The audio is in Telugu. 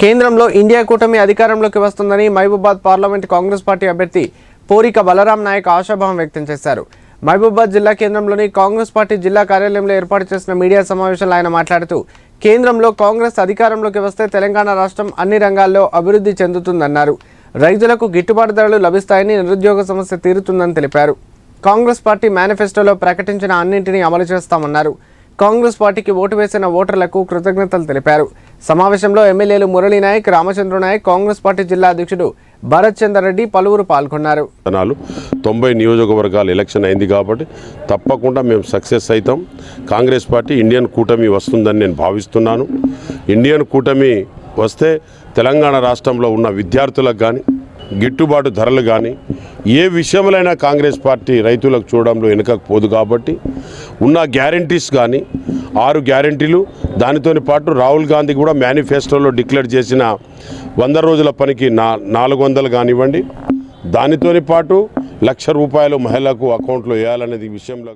కేంద్రంలో ఇండియా కూటమి అధికారంలోకి వస్తుందని మహబూబాద్ పార్లమెంట్ కాంగ్రెస్ పార్టీ అభ్యర్థి పోరిక బలరాం నాయక్ ఆశాభావం వ్యక్తం చేశారు. మహబూబాద్ జిల్లా కేంద్రంలోని కాంగ్రెస్ పార్టీ జిల్లా కార్యాలయంలో ఏర్పాటు చేసిన మీడియా సమావేశంలో ఆయన మాట్లాడుతూ కేంద్రంలో కాంగ్రెస్ అధికారంలోకి వస్తే తెలంగాణ రాష్ట్రం అన్ని రంగాల్లో అభివృద్ధి చెందుతుందన్నారు. రైతులకు గిట్టుబాటు ధరలు లభిస్తాయని నిరుద్యోగ సమస్య తీరుతుందని తెలిపారు. కాంగ్రెస్ పార్టీ మేనిఫెస్టోలో ప్రకటించిన అన్నింటినీ అమలు చేస్తామన్నారు. కాంగ్రెస్ పార్టీకి ఓటు వేసిన ఓటర్లకు కృతజ్ఞతలు తెలిపారు. సమావేశంలో ఎమ్మెల్యేలు మురళీ నాయక్ రామచంద్ర నాయక్ కాంగ్రెస్ పార్టీ జిల్లా అధ్యక్షుడు భరత్ రెడ్డి పలువురు పాల్గొన్నారు. తొంభై నియోజకవర్గాలు ఎలక్షన్ అయింది కాబట్టి తప్పకుండా మేము సక్సెస్ అవుతాం. కాంగ్రెస్ పార్టీ ఇండియన్ కూటమి వస్తుందని నేను భావిస్తున్నాను. ఇండియన్ కూటమి వస్తే తెలంగాణ రాష్ట్రంలో ఉన్న విద్యార్థులకు కానీ గిట్టుబాటు ధరలు కానీ ఏ విషయంలో కాంగ్రెస్ పార్టీ రైతులకు చూడడంలో వెనుకపోదు కాబట్టి ఉన్న గ్యారంటీస్ కానీ ఆరు గ్యారంటీలు దానితోని పాటు రాహుల్ గాంధీ కూడా మేనిఫెస్టోలో డిక్లేర్ చేసిన వంద రోజుల పనికి నా నాలుగు వందలు కానివ్వండి దానితోని పాటు లక్ష రూపాయలు మహిళలకు అకౌంట్లో వేయాలనేది విషయంలో